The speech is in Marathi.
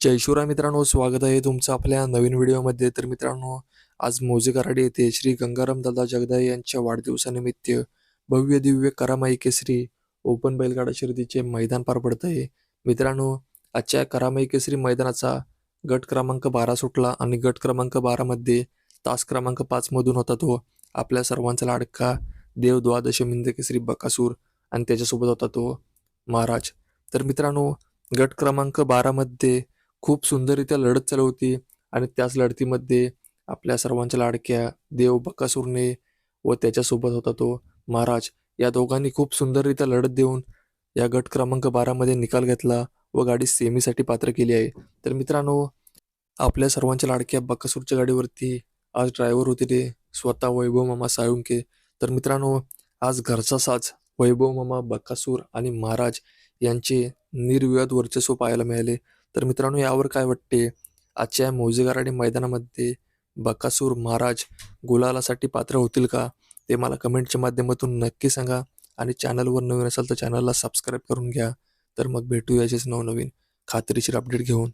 जय शिवराय मित्रांनो स्वागत आहे तुमचं आपल्या नवीन व्हिडिओमध्ये. तर मित्रांनो आज मोजे कराडे येथे श्री गंगाराम दादा जगदाळे यांच्या वाढदिवसानिमित्त भव्य दिव्य करामाई केसरी ओपन बैलगाडा शर्यतीचे मैदान पार पडत आहे मित्रांनो आजच्या करामाई केसरी मैदानाचा गट क्रमांक बारा सुटला आणि गट क्रमांक बारामध्ये तास क्रमांक पाचमधून होता तो. आपल्या सर्वांचा लाडका देव द्वादशमिंद केसरी बकासूर आणि त्याच्यासोबत होता तो महाराज. तर मित्रांनो गट क्रमांक बारामध्ये खूप सुंदररित्या लढत चालू होती आणि त्याच लढतीमध्ये आपल्या सर्वांच्या लाडक्या देव बकासुरने व त्याच्यासोबत होता तो महाराज. या दोघांनी खूप सुंदररित्या लढत देऊन या गट क्रमांक बारामध्ये निकाल घेतला व गाडी सेमीसाठी पात्र केली आहे. तर मित्रांनो आपल्या सर्वांच्या लाडक्या बकासूरच्या गाडीवरती आज ड्रायव्हर होते ते स्वतः वैभव मामा साळुंके. तर मित्रांनो आज घरचा साज वैभव मामा बकासूर आणि महाराज यांचे निर्विवाद वर्चस्व पाहायला मिळाले. तर मित्रांनो यावर काय वाटते? आजच्या मौजेगाराडी मैदानामध्ये बकासूर महाराज गुलालासाठी पात्र होतील का? ते मला कमेंटच्या माध्यमातून नक्की सांगा आणि चॅनलवर नवीन असाल तर चॅनलला सबस्क्राईब करून घ्या. तर मग भेटू याचेच नवनवीन खात्रीशीर अपडेट घेऊन.